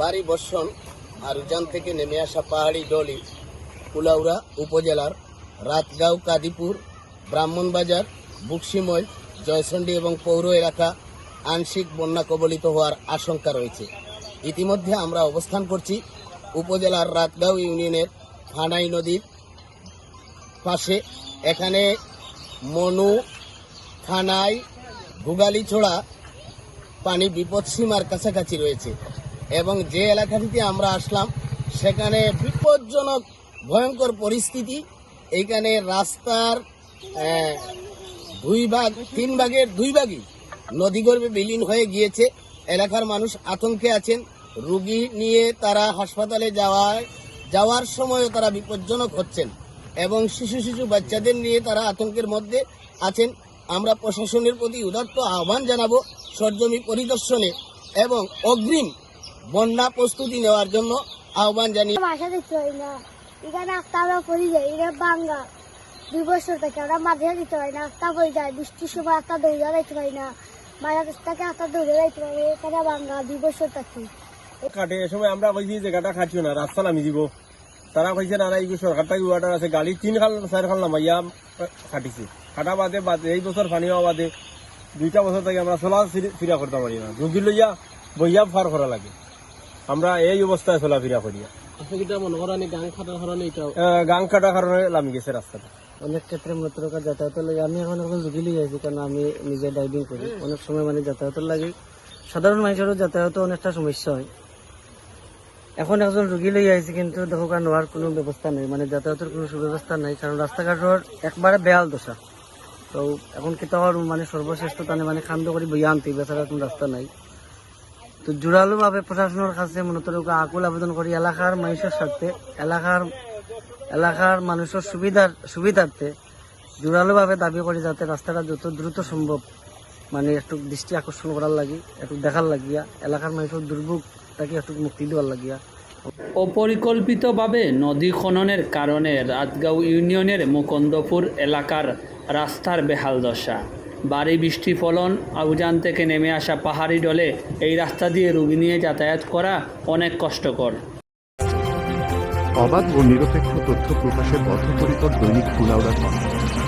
বাড়ি বর্ষণ আর উজান থেকে নেমে আসা পাহাড়ি ডলি, কুলাউড়া উপজেলার রাতগাঁও, কাদিপুর, ব্রাহ্মণবাজার, বুকসিময় জয়চণ্ডী এবং পৌর এলাকা আংশিক বন্যা কবলিত হওয়ার আশঙ্কা রয়েছে। ইতিমধ্যে আমরা অবস্থান করছি উপজেলার রাতগাঁও ইউনিয়নের ফানাই নদীর পাশে। এখানে মনু থানায় ভুগালিছোড়া পানি বিপদসীমার কাছাকাছি রয়েছে। এবং যে এলাকাটিতে আমরা আসলাম, সেখানে বিপজ্জনক, ভয়ঙ্কর পরিস্থিতি। এইখানে রাস্তার দুই ভাগ, তিন ভাগের দুই ভাগই নদীগর্ভে বিলীন হয়ে গিয়েছে। এলাকার মানুষ আতঙ্কে আছেন। রুগী নিয়ে তারা হাসপাতালে যাওয়ায়, যাওয়ার সময়ও তারা বিপজ্জনক হচ্ছেন এবং শিশু শিশু বাচ্চাদের নিয়ে তারা আতঙ্কের মধ্যে আছেন। আমরা প্রশাসনের প্রতি উদাত্ত আহ্বান জানাব সরজমি পরিদর্শনে এবং অগ্রিম বন্যা প্রস্তুতি নেওয়ার জন্য আহ্বান জানিয়ে বাসা দেখতে পারি না। এখানে আস্তে আমরা পড়ে যাই এটা বাঙ্গা। দুই বছর থেকে আমরা মাঝে দিতে পারি না। আস্তা পড়ে যায়। বৃষ্টির সময় আস্তা দৌড়ে যাইতে পারি না। বাংলাদেশ থেকে আস্তা দৌড়ে যাইতে পারি এখানে বাঙ্গা দুই বছর থাকি। কাটে এ সময় আমরা কইছি জায়গাটা খাটিও না। রাস্তা নামি দিব। তারা কইছে না এই সরকার থেকে ওয়াটার আছে। গাড়ি তিন খাল চার খাল নামাইয়া খাটিছে। খাটা বাদে বাদে এই বছর পানি হওয়া বাদে। দুইটা বছর থেকে আমরা চলা ফিরা করতে পারি না। রুগী লইয়া বইয়া ফার করা লাগে। আমরা এই অবস্থায় চলাফেরা আহ, গাং কাটার কারণে নামি গেছে রাস্তাটা। অনেক ক্ষেত্রে মূত্রকার যাতায়াতের লাগে। আমি এখন এখন ঝুঁকি লিয়ে আছি কারণ আমি নিজে ড্রাইভিং করি। অনেক সময় মানে যাতায়াতের লাগে। সাধারণ মানুষেরও যাতায়াতে অনেকটা সমস্যা হয়। এখন একজন রুগী লই আইছি কিন্তু দেখো কারণ নেওয়ার কোনো ব্যবস্থা নেই। মানে যাতায়াতের কোনো সুব্যবস্থা নাই। কারণ রাস্তাঘাটের একবারে বেয়াল দশা। তো এখন কি মানে সর্বশ্রেষ্ঠ টানে মানে খান্দ করে বইয়া আনতে বেচারা কোনো রাস্তা নাই। তো জোরালো ভাবে প্রশাসনের কাছে মূলত আকুল আবেদন করি, এলাকার মানুষের স্বার্থে এলাকার এলাকার মানুষের সুবিধার, সুবিধার্থে জোরালো ভাবে দাবি করি যাতে রাস্তাটা যত দ্রুত সম্ভব মানে একটু দৃষ্টি আকর্ষণ করার লাগি, একটু দেখার লাগিয়া, এলাকার মানুষের দুর্ভোগ তাকে একটু মুক্তি দেওয়ার লাগিয়া। অপরিকল্পিতভাবে নদী খননের কারণে রাতগাঁও ইউনিয়নের মুকন্দপুর এলাকার রাস্তার বেহাল দশা। বাড়ি বৃষ্টি ফলন আউজান থেকে নেমে আসা পাহাড়ি ডলে এই রাস্তা দিয়ে রুগী নিয়ে যাতায়াত করা অনেক কষ্টকর। অবাধ ও নিরপেক্ষ তথ্য প্রকাশের বদ্ধপরিকর দৈনিক কুলাউড়া সংবাদ।